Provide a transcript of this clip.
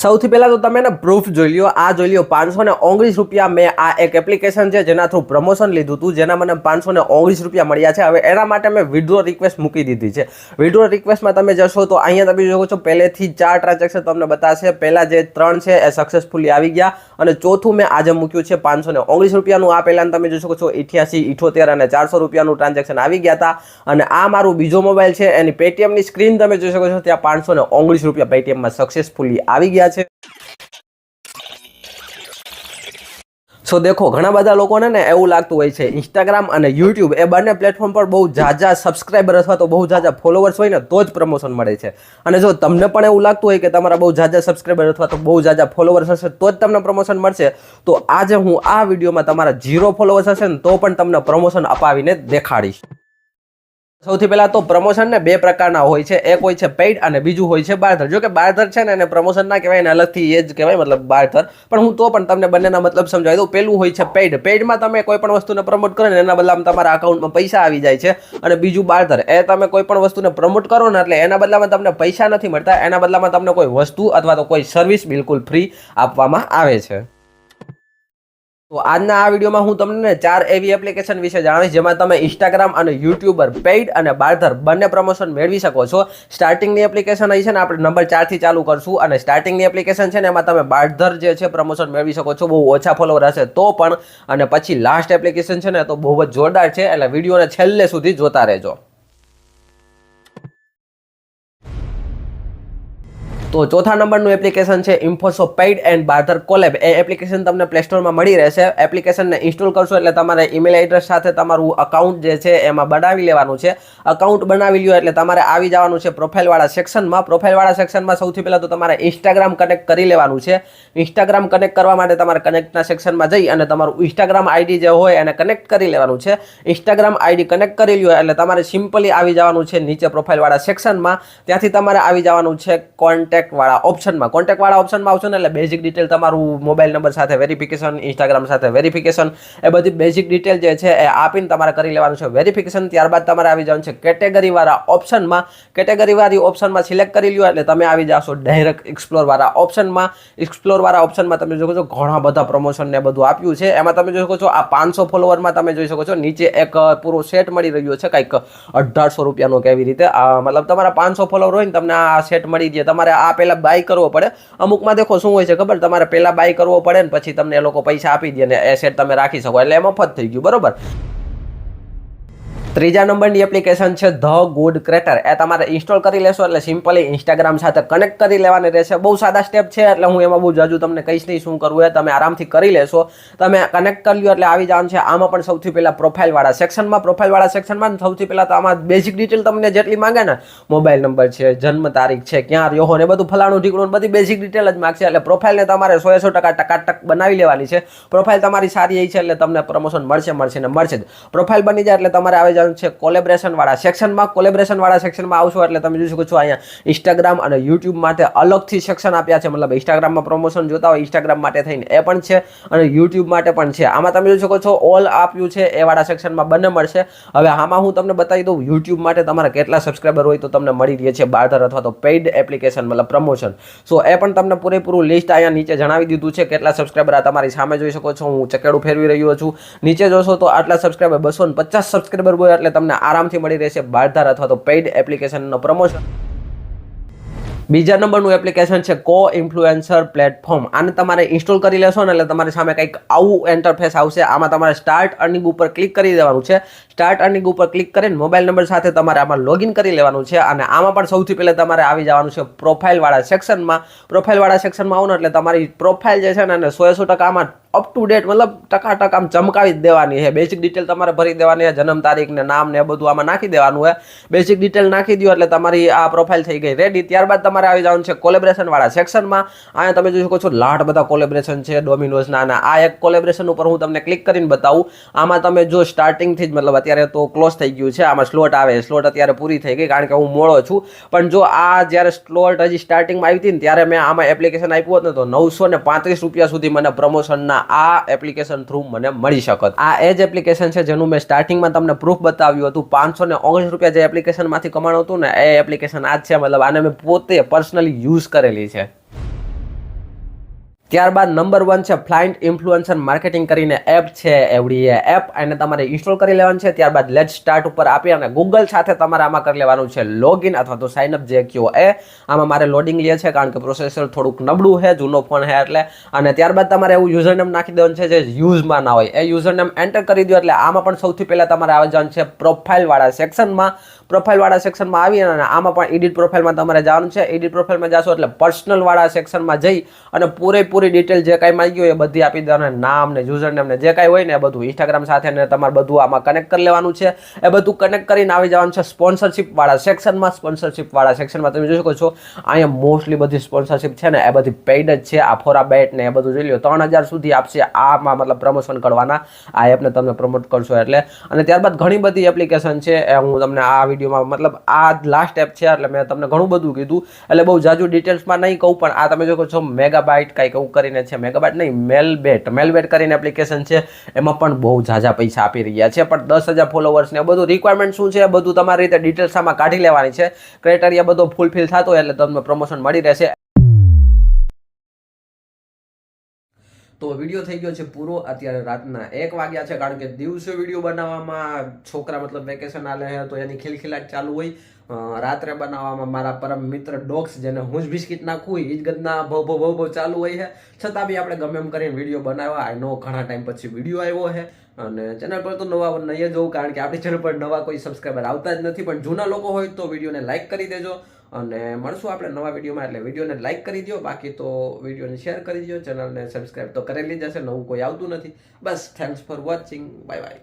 સૌથી પહેલાં તો તમે ને પ્રૂફ જોઈ લ્યો. આ જોઈ લ્યો, પાંચસો ને ઓગણીસ રૂપિયા મેં આ એક એપ્લિકેશન છે જેના થ્રુ પ્રમોશન લીધું હતું, જેના મને પાંચસો ને ઓગણીસ રૂપિયા મળ્યા છે. હવે એના માટે મેં વિડ્રો રિક્વેસ્ટ મૂકી દીધી છે. વિડ્રો રિક્વેસ્ટમાં તમે જશો તો અહીંયા તમે જોવો છો, પહેલેથી ચાર ટ્રાન્ઝેક્શન તમને બતાવશે પહેલાં જે ત્રણ છે એ સક્સેસફુલી આવી ગયા અને ચોથું મેં આજે મૂક્યું છે પાંચસો ને ઓગણીસ રૂપિયાનું. આ પહેલાં તમે જોઈ શકો છો, ઇઠ્યાસી, ઇઠોતેર અને ચારસો રૂપિયાનું ટ્રાન્ઝેક્શન આવી ગયા હતા અને આ મારું બીજો મોબાઈલ છે, એની પેટીએમની સ્ક્રીન તમે જોઈ શકો છો, ત્યાં પાંચસો ને ઓગણીસ રૂપિયા પેટીએમમાં સક્સેસફુલી આવી ગયા છે. સો દેખો, ઘણા બધા લોકોને ને એવું લાગતું હોય છે ઇન્સ્ટાગ્રામ અને યુટ્યુબ એ બંને પ્લેટફોર્મ પર બહુ ઝાઝા સબસ્ક્રાઈબર અથવા તો બહુ ઝાઝા ફોલોવર્સ હોય ને, તો જ પ્રમોશન મળે છે. અને જો તમને પણ એવું લાગતું હોય કે તમારા બહુ ઝાઝા સબસ્ક્રાઈબર અથવા તો બહુ ઝાઝા ફોલોવર્સ હશે, તો જ તમને પ્રમોશન મળશે. તો આજે હું આ વિડીયોમાં તમારા ઝીરો ફોલોવર્સ હશે ને, તો પણ તમને પ્રમોશન અપાવીને દેખાડીશ. સૌથી પહેલા તો પ્રમોશન ને બે પ્રકારના હોય છે. એક હોય છે પેઇડ અને બીજું હોય છે બારધર જો કે બારધર છે ને એને પ્રમોશન ના કહેવાય ને અલગથી એ જ કહેવાય, મતલબ બારધર પણ હું તો પણ તમને બંનેના મતલબ સમજાવી દઉં. પહેલું હોય છે પેઇડ પેઇડમાં તમે કોઈ પણ વસ્તુને પ્રમોટ કરો ને, એના બદલામાં તમારા અકાઉન્ટમાં પૈસા આવી જાય છે. અને બીજું બારધર એ તમે કોઈ પણ વસ્તુને પ્રમોટ કરો ને, એટલે એના બદલામાં તમને પૈસા નથી મળતા. એના બદલામાં તમને કોઈ વસ્તુ અથવા તો કોઈ સર્વિસ બિલકુલ ફ્રી આપવામાં આવે છે. તો આજના આ વિડીયોમાં હું તમને ચાર એવી એપ્લિકેશન વિશે જણાવીશ જેમાં તમે ઇન્સ્ટાગ્રામ અને યુટ્યુબર પેઇડ અને બારધર બંને પ્રમોશન મેળવી શકો છો. સ્ટાર્ટિંગની એપ્લિકેશન અહીં છે ને આપણે નંબર ચારથી ચાલુ કરશું અને સ્ટાર્ટિંગની એપ્લિકેશન છે ને એમાં તમે બારધર જે છે પ્રમોશન મેળવી શકો છો. બહુ ઓછા ફોલોવર હશે તો પણ. અને પછી લાસ્ટ એપ્લિકેશન છે ને તો બહુ જ જોરદાર છે. એટલે વિડીયોને છેલ્લે સુધી જોતા રહેજો. તો ચોથા નંબરનું એપ્લિકેશન છે ઇન્ફોસો પેઇડ એન્ડ બાર્ધર કોલેબ એ એપ્લિકેશન તમને પ્લે સ્ટોરમાં મળી રહેશે. એપ્લિકેશનને ઇન્સ્ટોલ કરશો એટલે તમારે ઈમેલ એડ્રેસ સાથે તમારું અકાઉન્ટ જે છે એમાં બનાવી લેવાનું છે. અકાઉન્ટ બનાવી લ્યો એટલે તમારે આવી જવાનું છે પ્રોફાઇલવાળા સેક્શનમાં પ્રોફાઇલવાળા સેક્શનમાં સૌથી પહેલાં તો તમારે ઇન્સ્ટાગ્રામ કનેક્ટ કરી લેવાનું છે. ઇન્સ્ટાગ્રામ કનેક્ટ કરવા માટે તમારે કનેક્ટના સેક્શનમાં જઈ અને તમારું ઇન્સ્ટાગ્રામ આઈડી જે હોય એને કનેક્ટ કરી લેવાનું છે. ઇન્સ્ટાગ્રામ આઈડી કનેક્ટ કરી લ્યો એટલે તમારે સિમ્પલી આવી જવાનું છે નીચે પ્રોફાઇલવાળા સેક્શનમાં ત્યાંથી તમારે આવી જવાનું છે કોન્ટેક્ટ કોન્ટેક્ટવાળા ઓપ્શનમાં કોન્ટેક્ટવાળા ઓપ્શનમાં આવશો ને એટલે બેઝિક ડિટેલ તમારું મોબાઈલ નંબર સાથે વેરિફિકેશન ઇન્સ્ટાગ્રામ સાથે વેરિફિકેશન એ બધી બેઝિક ડિટેલ જે છે એ આપીને તમારે કરી લેવાનું છે. વેરિફિકેશન ત્યારબાદ તમારે આવી જવાનું છે કેટેગરીવાળા ઓપ્શનમાં કેટેગરીવાળી ઓપ્શનમાં સિલેક્ટ કરી લ્યો એટલે તમે આવી જશો ડાયરેક્ટ એક્સપ્લોરવાળા ઓપ્શનમાં એક્સપ્લોરવાળા ઓપ્શનમાં તમે જોઈ છો ઘણા બધા પ્રમોશન ને બધું આપ્યું છે. એમાં તમે જોઈ શકો છો આ પાંચસો ફોલોવરમાં તમે જોઈ શકો છો નીચે એક પૂરો સેટ મળી રહ્યો છે કંઈક અઢારસો રૂપિયાનો કેવી રીતે. મતલબ તમારા પાંચસો ફોલોવર હોય ને તમને આ સેટ મળી જાય. તમારે આ પહેલાં બાય કરવો પડે. અમુકમાં દેખો શું હોય છે ખબર? તમારે પહેલાં બાય કરવો પડે ને પછી તમને એ લોકો પૈસા આપી દે ને એસેટ તમે રાખી શકો. એટલે એ મફત થઈ ગયું. બરોબર? ત્રીજા નંબરની એપ્લિકેશન છે ધ ગુડ ક્રેટર. એ તમારે ઇન્સ્ટોલ કરી લેશો એટલે સિમ્પલી ઇન્સ્ટાગ્રામ સાથે કનેક્ટ કરી લેવાની રહેશે. બહુ સાદા સ્ટેપ છે એટલે હું એમાં બહુ જાજુ તમને કહીશ નહીં શું કરવું એ તમે આરામથી કરી લેશો. તમે કનેક્ટ કરી લ્યો એટલે આવી જવાનું છે. આમાં પણ સૌથી પહેલાં પ્રોફાઇલવાળા સેક્શનમાં પ્રોફાઇલવાળા સેક્શનમાં સૌથી પહેલાં તો આમાં બેઝિક ડિટેલ તમને જેટલી માંગે ને મોબાઈલ નંબર છે, જન્મ તારીખ છે, ક્યાં રહ્યો ને બધું ફલાણું ઠીકણું બધી બેઝિક ડિટેલ જ માગશે. એટલે પ્રોફાઇલને તમારે સો સો ટકા ટકાટક બનાવી લેવાની છે. પ્રોફાઇલ તમારી સારી એ છે એટલે તમને પ્રમોશન મળશે મળશે ને મળશે જ. પ્રોફાઇલ બની જાય એટલે તમારે આવી જવાનું છે કોલેબ્રેશન વાળા સેક્શનમાં કોલેબ્રેશન વાળા સેક્શનમાં આવશો એટલે તમે જોઈ શકો છો અહીંયા ઇન્સ્ટાગ્રામ અને યુટ્યુબ માટે અલગથી સેક્શન આપ્યા છે. મતલબ ઇન્સ્ટાગ્રામમાં પ્રમોશન જોતા હોય ઇન્સ્ટાગ્રામ માટે થઈને એ પણ છે અને યુટ્યુબ માટે પણ છે. આમાં તમે જોઈ શકો છો ઓલ આપ્યું છે, એ વાળા સેક્શનમાં બંને મળશે. હવે આમાં હું તમને બતાવી દઉં યુટ્યુબ માટે તમારા કેટલા સબસ્ક્રાઈબર હોય તો તમને મળી રહે છે બારધર અથવા તો પેઇડ એપ્લિકેશન મતલબ પ્રમોશન સો એ પણ તમને પૂરેપૂરું લિસ્ટ અહીંયા નીચે જણાવી દીધું છે કેટલા સબસ્ક્રાઈબર આ તમારી સામે જોઈ શકો છો. હું ચકેડું ફેરવી રહ્યો છું. નીચે જોશો તો આટલા સબસ્ક્રાઈબર બસો પચાસ સબસ્ક્રાઈબર એટલે તમને આરામથી મળી રહેશે બારધાર અથવા તો પેઇડ એપ્લિકેશનનો પ્રમોશન બીજા નંબરનું એપ્લિકેશન છે કો ઇન્ફ્લુએન્સર પ્લેટફોર્મ આને તમારે ઇન્સ્ટોલ કરી લેશો ને એટલે તમારી સામે કંઈક આવું એન્ટરફેસ આવશે. આમાં તમારે સ્ટાર્ટ અર્નિંગ ઉપર ક્લિક કરી દેવાનું છે. સ્ટાર્ટ અર્નિંગ ઉપર ક્લિક કરીને મોબાઈલ નંબર સાથે તમારે આમાં લોગિન કરી લેવાનું છે અને આમાં પણ સૌથી પહેલાં તમારે આવી જવાનું છે પ્રોફાઇલવાળા સેક્શનમાં પ્રોફાઇલવાળા સેક્શનમાં આવો ને એટલે તમારી પ્રોફાઇલ જે છે ને એને સો સો ટકા આમાં અપ ટુ ડેટ મતલબ ટકાટક આમ ચમકાવી જ દેવાની છે. બેઝિક ડિટેલ તમારે ભરી દેવાની છે, જન્મ તારીખ ને નામ ને બધું આમાં નાખી દેવાનું હોય બેઝિક ડિટેલ નાખી દો એટલે તમારી આ પ્રોફાઇલ થઈ ગઈ રેડી ત્યારબાદ તમારે આવી જવાનું છે કોલેબ્રેશન વાળા સેક્શનમાં અહીંયા તમે જોઈ શકો છો લાટ બધા કોલેબ્રેશન છે ડોમિનોઝના અને આ એક કોલેબ્રેશન ઉપર હું તમને ક્લિક કરીને બતાવું. આમાં તમે જો સ્ટાર્ટિંગથી જ મતલબ અત્યારે તો ક્લોઝ થઈ ગયું છે. આમાં સ્લોટ આવે સ્લોટ અત્યારે પૂરી થઈ ગઈ કારણ કે હું મોડો છું. પણ જો આ જ્યારે સ્લોટ હજી સ્ટાર્ટિંગમાં આવી હતી ને ત્યારે મેં આમાં એપ્લિકેશન આપ્યું હતું ને તો નવસો ને પાંત્રીસ રૂપિયા સુધી મને પ્રમોશનના આ એપ્લિકેશન થ્રુ મને મળી શકત. આ એ જ એપ્લિકેશન છે જેનું મેં સ્ટાર્ટિંગમાં તમને પ્રૂફ બતાવ્યું હતું. પાંચસો ને રૂપિયા જે એપ્લિકેશનમાંથી કમાણું હતું ને, એ એપ્લિકેશન આ જ છે. મતલબ આને મેં પોતે પર્સનલી યુઝ કરેલી છે. ત્યારબાદ નંબર વન છે ફ્લાઇન્ટ ઇન્ફ્લુએન્સર માર્કેટિંગ કરીને એપ છે એવડી એપ એને તમારે ઇન્સ્ટોલ કરી લેવાનું છે. ત્યારબાદ લેટ સ્ટાર્ટ ઉપર આપી અને ગૂગલ સાથે તમારે આમાં કરી લેવાનું છે લોગિન અથવા તો સાઇન અપ જે કયો એ આમાં મારે લોડિંગ લે છે કારણ કે પ્રોસેસર થોડુંક નબળું છે, જૂનો ફોન છે એટલે. અને ત્યારબાદ તમારે એવું યુઝરનેમ નાખી દેવાનું છે જે યુઝમાં ના હોય. એ યુઝરનેમ એન્ટર કરી દો એટલે આમાં પણ સૌથી પહેલાં તમારે આવી જવાનું છે પ્રોફાઇલવાળા સેક્શનમાં પ્રોફાઇલવાળા સેક્શનમાં આવી અને આમાં પણ એડિટ પ્રોફાઇલમાં તમારે જવાનું છે. એડિટ પ્રોફાઇલમાં જશો એટલે પર્સનલવાળા સેક્શનમાં જઈ અને પૂરેપૂરી ડિટેલ જે કાંઈ માંગ્યું હોય એ બધી આપી દેવાના. નામ ને યુઝરનેમ ને જે કાંઈ હોય ને એ બધું ઇન્સ્ટાગ્રામ સાથે ને તમારે બધું આમાં કનેક્ટ કરી લેવાનું છે. એ બધું કનેક્ટ કરીને આવી જવાનું છે સ્પોન્સરશિપ વાળા સેક્શનમાં સ્પોન્સરશિપ વાળા સેક્શનમાં તમે જોઈ શકો છો, અહીંયા મોસ્ટલી બધી સ્પોન્સરશિપ છે ને એ બધી પેઇડ જ છે. આ ફોરા બેટ ને એ બધું જોઈ લો ત્રણ હજાર સુધી આપશે. આમાં મતલબ પ્રમોશન કરવાના. આ એપને તમે પ્રમોટ કરશો એટલે. અને ત્યારબાદ ઘણી બધી એપ્લિકેશન છે. એ હું તમને આ વિડીયોમાં મતલબ આ લાસ્ટ એપ છે એટલે મેં તમને ઘણું બધું કીધું. એટલે બહુ જાજુ ડિટેલ્સમાં નહીં કહું, પણ આ તમે જો છો મેગાબાઇટ કંઈક એવું કરીને છે મેગાબાઇટ નહીં, મેલબેટ. મેલબેટ કરીને એપ્લિકેશન છે, એમાં પણ બહુ ઝાઝા પૈસા આપી રહ્યા છે. પણ દસ હજાર ફોલોવર્સ ને બધું રિક્વાયરમેન્ટ શું છે? બધું તમારી રીતે ડિટેલ્સ આમાં કાઢી લેવાની છે. ક્રાઇટેરિયા બધો ફૂલફિલ થતો એટલે તમને પ્રમોશન મળી રહેશે. તો વીડિયો થઈ ગયો છે પૂરો. અત્યારે રાતના એક વાગ્યા છે, કારણ કે દિવસે વીડિયો બનાવવામાં છોકરા મતલબ વેકેશન આલે છે, તો એની ખિલખિલાટ ચાલુ હોય. રાત્રે બનાવવામાં મારા પરમ મિત્ર ડોગ્સ જેને હું જ બિસ્કિટ નાખું ગદના ભવ ભવ ભવ ભવ ચાલુ હોય છે. છતાં બી આપણે ગમે એમ કરીને વીડિયો બનાવ્યા. આઈ નો ઘણા ટાઈમ પછી વીડિયો આવ્યો છે. અને ચેનલ પર તો નવા નહીં જવું કારણ કે આપણી ચેનલ પર નવા કોઈ સબસ્ક્રાઈબર આવતા જ નથી. પણ જૂના લોકો હોય તો વિડીયોને લાઈક કરી દેજો. અને મળશું આપણે નવા વિડીયોમાં, એટલે વિડીયોને લાઈક કરી દો બાકી તો વિડીયોને શેર કરી દો ચેનલને સબસ્ક્રાઈબ તો કરેલી જ હશે, નવું કોઈ આવતું નથી. બસ thanks for watching bye bye